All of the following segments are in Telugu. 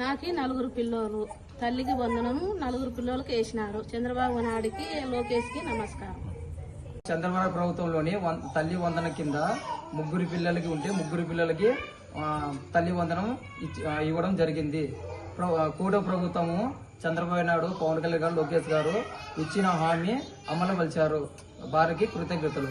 నాకి నలుగురు పిల్లోలు. తల్లికి వందనము నలుగురు పిల్లలకి వేసినారు. చంద్రబాబు నాయుడికి లోకేష్కి నమస్కారం. చంద్రబాబు ప్రభుత్వంలోని తల్లి వందన కింద ముగ్గురు పిల్లలకి ఉంటే ముగ్గురు పిల్లలకి తల్లి వందనం ఇవ్వడం జరిగింది. కూడ ప్రభుత్వము చంద్రబాబు నాయుడు పవన్ కళ్యాణ్ గారు లోకేష్ గారు ఇచ్చిన హామీ అమలు పరిచారు వారికి కృతజ్ఞతలు.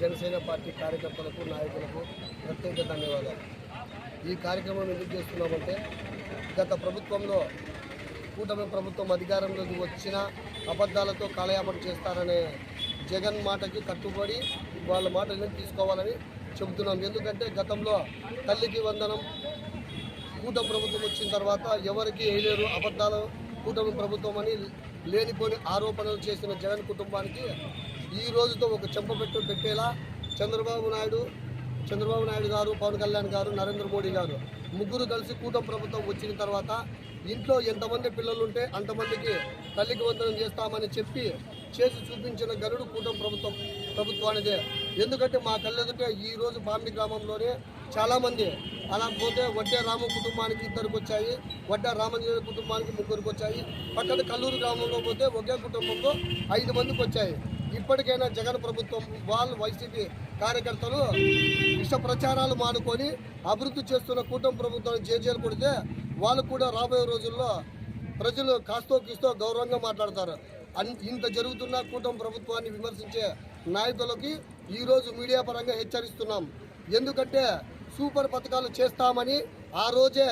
జనసేన పార్టీ కార్యకర్తలకు నాయకులకు ప్రత్యేక ధన్యవాదాలు. ఈ కార్యక్రమం ఎందుకు చేస్తున్నామంటే గత ప్రభుత్వంలో కూటమి ప్రభుత్వం అధికారంలోకి వచ్చిన అబద్ధాలతో కాలయాపన చేస్తారనే జగన్ మాటకి కట్టుబడి వాళ్ళ మాట తీసుకోవాలని చెబుతున్నాం. ఎందుకంటే గతంలో తల్లికి వందనం కూటమి ప్రభుత్వం వచ్చిన తర్వాత ఎవరికి వేయలేరు అబద్ధాలు కూటమి ప్రభుత్వం అని లేనిపోని ఆరోపణలు చేసిన జగన్ కుటుంబానికి ఈ రోజుతో ఒక చెంపపెట్టు పెట్టేలా చంద్రబాబు నాయుడు చంద్రబాబు నాయుడు గారు పవన్ కళ్యాణ్ గారు నరేంద్ర మోడీ గారు ముగ్గురు కలిసి కూటమి ప్రభుత్వం వచ్చిన తర్వాత ఇంట్లో ఎంతమంది పిల్లలు ఉంటే అంతమందికి తల్లికి వందనం చేస్తామని చెప్పి చేసి చూపించిన గరుడు కూటమి ప్రభుత్వం ప్రభుత్వానిదే ఎందుకంటే మా కళ్ళెదుటే ఈ రోజు పామిడి గ్రామంలోనే చాలామంది అలా పోతే వడ్డే రామ కుటుంబానికి ఇద్దరికి వచ్చాయి వడ్డ రామంజన కుటుంబానికి ముగ్గురికి వచ్చాయి. పక్కన కల్లూరు గ్రామంలో పోతే ఒకే కుటుంబంలో ఐదు మందికి వచ్చాయి. ఇప్పటికైనా జగన్ ప్రభుత్వం వాళ్ళు వైసీపీ కార్యకర్తలు ఇష్ట ప్రచారాలు మానుకొని అభివృద్ధి చేస్తున్న కూటమి ప్రభుత్వాన్ని జేజేలు కొడితే వాళ్ళు కూడా రాబోయే రోజుల్లో ప్రజలు కాస్తో కిస్తో గౌరవంగా మాట్లాడతారు. ఇంత జరుగుతున్న కూటమి ప్రభుత్వాన్ని విమర్శించే నాయకులకి ఈరోజు మీడియా పరంగా హెచ్చరిస్తున్నాం. ఎందుకంటే సూపర్ పథకాలు చేస్తామని ఆ రోజే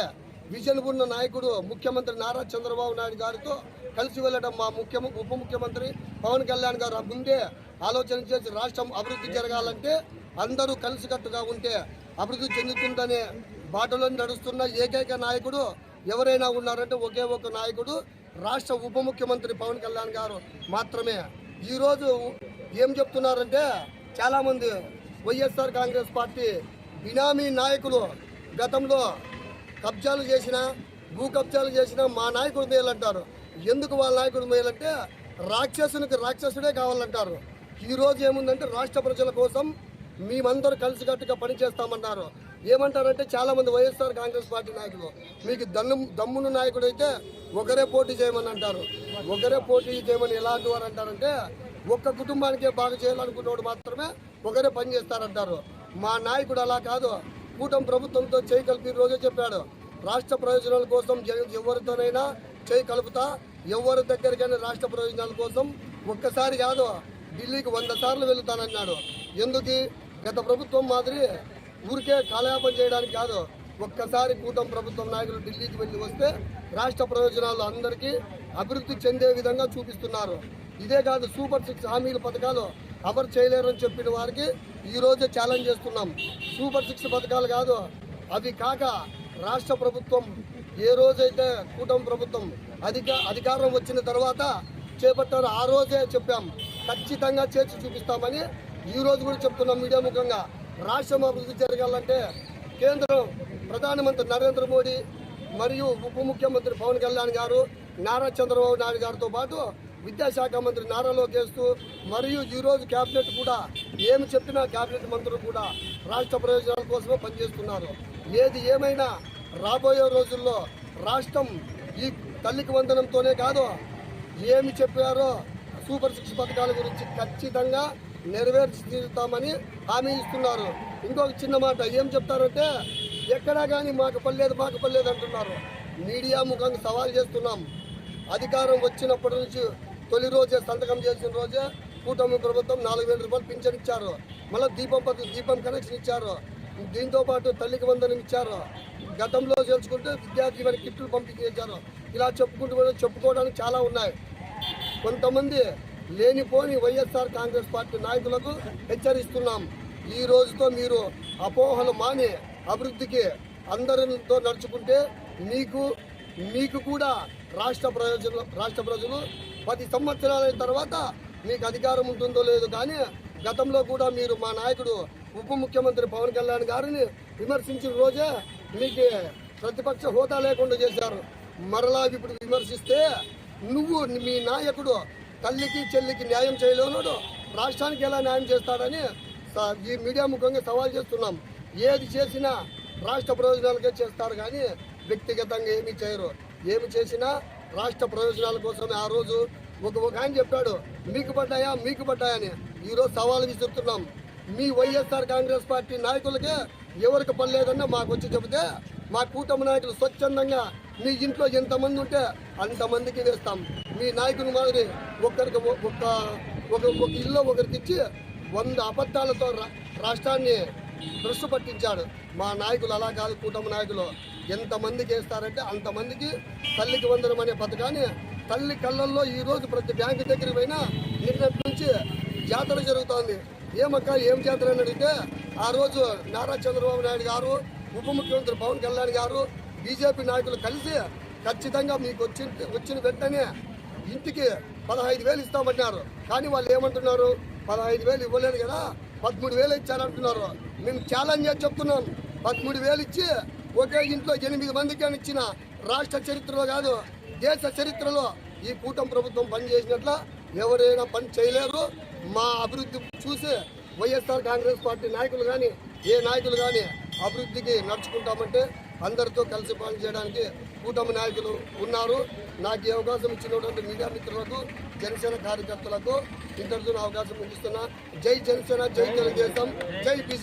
విజన్ ఉన్న నాయకుడు ముఖ్యమంత్రి నారా చంద్రబాబు నాయుడు గారితో కలిసి వెళ్ళడం మా ముఖ్య ఉప ముఖ్యమంత్రి పవన్ కళ్యాణ్ గారు ముందే ఆలోచన చేసి రాష్ట్రం అభివృద్ధి జరగాలంటే అందరూ కలిసికట్టుగా ఉంటే అభివృద్ధి చెందుతుందనే బాటలో నడుస్తున్న ఏకైక నాయకుడు ఎవరైనా ఉన్నారంటే ఒకే ఒక నాయకుడు రాష్ట్ర ఉప ముఖ్యమంత్రి పవన్ కళ్యాణ్ గారు మాత్రమే. ఈరోజు ఏం చెప్తున్నారంటే చాలామంది వైఎస్ఆర్ కాంగ్రెస్ పార్టీ బినామీ నాయకులు గతంలో కబ్జాలు చేసినా భూ కబ్జాలు చేసినా మా నాయకుడు మేలంటారు. ఎందుకు వాళ్ళ నాయకుడు మేలంటే రాక్షసునికి రాక్షసుడే కావాలంటారు. ఈరోజు ఏముందంటే రాష్ట్ర ప్రజల కోసం మేమందరూ కలిసికట్టుగా పనిచేస్తామన్నారు. ఏమంటారంటే చాలామంది వైఎస్ఆర్ కాంగ్రెస్ పార్టీ నాయకులు మీకు దన్ను దమ్మును నాయకుడు అయితే ఒకరే పోటీ చేయమని అంటారు. ఒకరే పోటీ చేయమని ఎలాంటి వారు అంటారంటే ఒక్క కుటుంబానికే బాగా చేయాలనుకున్నవాడు మాత్రమే ఒకరే పని చేస్తారంటారు. మా నాయకుడు అలా కాదు. కూటమి ప్రభుత్వంతో చేయి కలిపి రోజే చెప్పాడు. రాష్ట్ర ప్రయోజనాల కోసం ఎవరితోనైనా చేయి కలుపుతా ఎవరి దగ్గరికైనా రాష్ట్ర ప్రయోజనాల కోసం ఒక్కసారి కాదు ఢిల్లీకి వంద సార్లు వెళ్తానన్నాడు. ఎందుకు? గత ప్రభుత్వం మాదిరి ఊరికే కాలయాపం చేయడానికి కాదు. ఒక్కసారి కూటమి ప్రభుత్వం నాయకులు ఢిల్లీకి వెళ్ళి వస్తే రాష్ట్ర ప్రయోజనాలు అందరికీ అభివృద్ధి చెందే విధంగా చూపిస్తున్నారు. ఇదే కాదు సూపర్ సిక్స్ హామీల పథకాలు ఎవరు చేయలేరని చెప్పిన వారికి ఈరోజే ఛాలెంజ్ చేస్తున్నాం. సూపర్ సిక్స్ పథకాలు కాదు. అవి కాక రాష్ట్ర ప్రభుత్వం ఏ రోజైతే కూటమి ప్రభుత్వం అధిక అధికారం వచ్చిన తర్వాత చేపట్టారు ఆ రోజే చెప్పాం. ఖచ్చితంగా చేసి చూపిస్తామని ఈ రోజు కూడా చెప్తున్నాం మీడియా ముఖంగా. రాష్ట్రం అభివృద్ధి జరగాలంటే కేంద్రం ప్రధానమంత్రి నరేంద్ర మోడీ మరియు ఉప ముఖ్యమంత్రి పవన్ కళ్యాణ్ గారు నారా చంద్రబాబు నాయుడు గారితో పాటు విద్యాశాఖ మంత్రి నారా లోకేష్ మరియు ఈరోజు కేబినెట్ కూడా ఏమి చెప్పినా కేబినెట్ మంత్రులు కూడా రాష్ట్ర ప్రయోజనాల కోసమే పనిచేస్తున్నారు. ఏది ఏమైనా రాబోయే రోజుల్లో రాష్ట్రం ఈ తల్లికి వందనంతోనే కాదు ఏమి చెప్పారో సూపర్ సిక్స్ పథకాల గురించి ఖచ్చితంగా నెరవేర్చి తీరుతామని హామీ ఇస్తున్నారు. ఇంకొక చిన్న మాట ఏం చెప్తారంటే ఎక్కడా కానీ మాకు పర్లేదు మాకు పర్లేదు అంటున్నారు. మీడియా ముఖంగా సవాల్ చేస్తున్నాం. అధికారం వచ్చినప్పటి నుంచి తొలి రోజే సంతకం చేసిన రోజే కూటమి ప్రభుత్వం నాలుగు వేల రూపాయలు పింఛన్ ఇచ్చారు. మళ్ళీ దీపం పథకం దీపం కనెక్షన్ ఇచ్చారు. దీంతోపాటు తల్లికి వందనం ఇచ్చారు. గతంలో తెలుసుకుంటే విద్యార్థి వారి కిట్లు పంపిణీ చేశారు ఇలా చెప్పుకుంటూ చెప్పుకోవడానికి చాలా ఉన్నాయి. కొంతమంది లేనిపోని వైఎస్ఆర్ కాంగ్రెస్ పార్టీ నాయకులకు హెచ్చరిస్తున్నాం. ఈ రోజుతో మీరు అపోహలు మాని అభివృద్ధికి అందరితో నడుచుకుంటే మీకు మీకు కూడా రాష్ట్ర ప్రయోజన రాష్ట్ర ప్రజలు పది సంవత్సరాల తర్వాత మీకు అధికారం ఉంటుందో లేదో కానీ గతంలో కూడా మీరు మా నాయకుడు ఉప ముఖ్యమంత్రి పవన్ కళ్యాణ్ గారిని విమర్శించిన రోజే మీకు ప్రతిపక్ష హోదా లేకుండా చేశారు. మరలా ఇప్పుడు విమర్శిస్తే నువ్వు మీ నాయకుడు తల్లికి చెల్లికి న్యాయం చేయలేనుడు రాష్ట్రానికి ఎలా న్యాయం చేస్తాడని ఈ మీడియా ముఖంగా సవాల్ చేస్తున్నాం. ఏది చేసినా రాష్ట్ర ప్రయోజనాలకే చేస్తారు కానీ వ్యక్తిగతంగా ఏమీ చేయరు. ఏమి చేసినా రాష్ట్ర ప్రయోజనాల కోసమే ఆ రోజు ఒక ఒక ఆయన చెప్పాడు మీకు పడ్డాయా? మీకు పడ్డాయని ఈరోజు సవాలు విసురుతున్నాం. మీ వైఎస్ఆర్ కాంగ్రెస్ పార్టీ నాయకులకే ఎవరికి పడలేదన్నా మాకు వచ్చి చెబితే మా కూటమి నాయకులు స్వచ్ఛందంగా మీ ఇంట్లో ఎంతమంది ఉంటే అంతమందికి వేస్తాం. మీ నాయకుని మాదిరి ఒక్కరికి ఒ- ఒక్క ఒక ఒక ఇల్లు ఒకరికి ఇచ్చి వంద అబద్ధాలతో రాష్ట్రాన్ని దృష్టి పట్టించాడు మా నాయకులు అలా కాదు కూటమి నాయకులు. ఎంతమందికి వేస్తారంటే అంతమందికి తల్లికి వందనం అనే పథకాన్ని తల్లి కళ్ళల్లో ఈ రోజు ప్రతి బ్యాంకు దగ్గరికి పోయినా నిన్నటి నుంచి జాతర జరుగుతోంది. ఏమక్క ఏం జాతర అని అడిగితే ఆ రోజు నారా చంద్రబాబు నాయుడు గారు ఉప ముఖ్యమంత్రి పవన్ కళ్యాణ్ గారు బీజేపీ నాయకులు కలిసి ఖచ్చితంగా మీకు వచ్చి వచ్చిన వెంటనే ఇంటికి పదహైదు వేలు ఇస్తామన్నారు. కానీ వాళ్ళు ఏమంటున్నారు? పదహైదు వేలు ఇవ్వలేదు కదా పదమూడు వేలు ఇచ్చారంటున్నారు. మేము ఛాలెంజ్ చేసి చెప్తున్నాం. పదమూడు వేలు ఇచ్చి ఒకే ఇంట్లో ఎనిమిది మందికి అని ఇచ్చిన రాష్ట్ర చరిత్రలో కాదు దేశ చరిత్రలో ఈ కూటమి ప్రభుత్వం పని చేసినట్ల ఎవరైనా పని చేయలేరు. మా అభివృద్ధి చూసి వైఎస్ఆర్ కాంగ్రెస్ పార్టీ నాయకులు కానీ ఏ నాయకులు కానీ అభివృద్ధికి నడుచుకుంటామంటే అందరితో కలిసి పని చేయడానికి కూటమి నాయకులు ఉన్నారు. నాకు ఈ అవకాశం ఇచ్చినటువంటి మీడియా మిత్రులకు జనసేన కార్యకర్తలకు ఇంతటితో అవకాశం ఇస్తున్నా జై జనసేన జై తెలుగుదేశం జై బీజేపీ.